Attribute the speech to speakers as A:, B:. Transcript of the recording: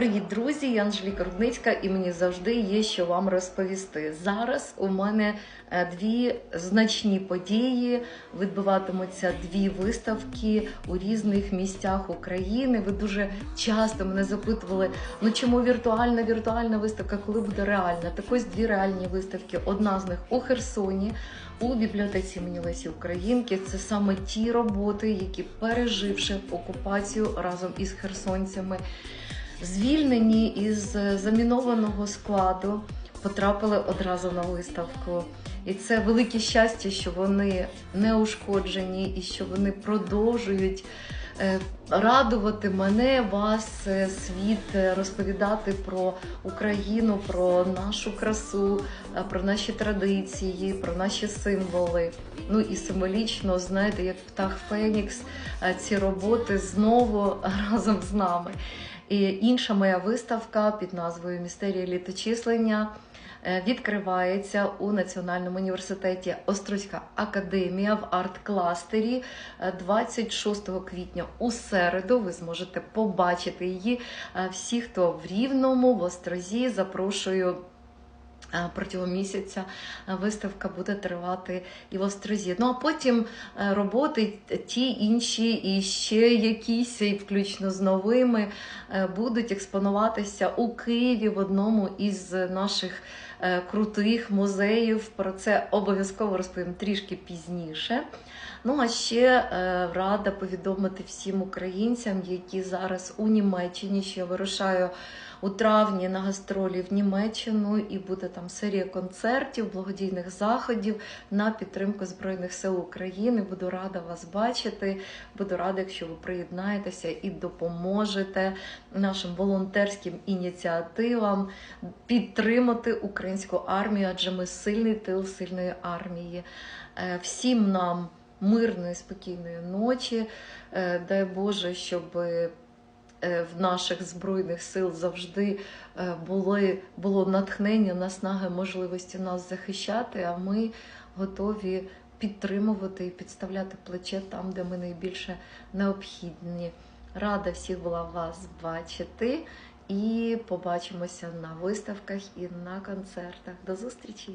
A: Привіт, друзі! Я Анжеліка Рудницька, і мені завжди є що вам розповісти. Зараз у мене е, дві значні події. Відбуватимуться дві виставки у різних місцях України. Ви дуже часто мене запитували, ну чому віртуальна віртуальна виставка, коли буде реальна? Так ось дві реальні виставки. Одна з них у Херсоні. У бібліотеці імені Лесі Українки це саме ті роботи, які переживши окупацію разом із херсонцями, звільнені із е, замінованого складу, потрапили одразу на виставку. І це велике щастя, що вони не ушкоджені і що вони продовжують радувати мене, вас, е, світ, е, розповідати про Україну, про нашу красу, е, про наші традиції, про наші символи. Ну і символічно, знаєте, як птах Фенікс, е, ці роботи знову разом з нами. І інша моя виставка під назвою Містерія літочислення е, відкривається у Національному університеті Острозька академія в арт-кластері е, 26 квітня у середу. Ви зможете побачити її. Е, Всі, хто в Рівному, в Острозі, запрошую. Протягом місяця виставка буде тривати і в Острозі. Ну а потім е, роботи ті інші, і ще якісь, і включно з новими, е, будуть експонуватися у Києві в одному із наших е, крутих музеїв. Про це обов'язково розповім трішки пізніше. Ну а ще рада повідомити всім українцям, які зараз у Німеччині, що я вирушаю у травні на гастролі в Німеччину, і буде там серія концертів, благодійних заходів на підтримку Збройних сил України. Буду рада вас бачити. Буду рада, якщо ви приєднаєтеся і допоможете нашим волонтерським ініціативам підтримати українську армію, адже ми сильний тил сильної армії. Е, Всім нам мирної, спокійної ночі. Е, Дай Боже, щоб в наших збройних сил завжди е, були, було натхнення, наснаги, можливості нас захищати, а ми готові підтримувати і підставляти плече там, де ми найбільше необхідні. Рада всіх була вас бачити і побачимося на виставках і на концертах. До зустрічі!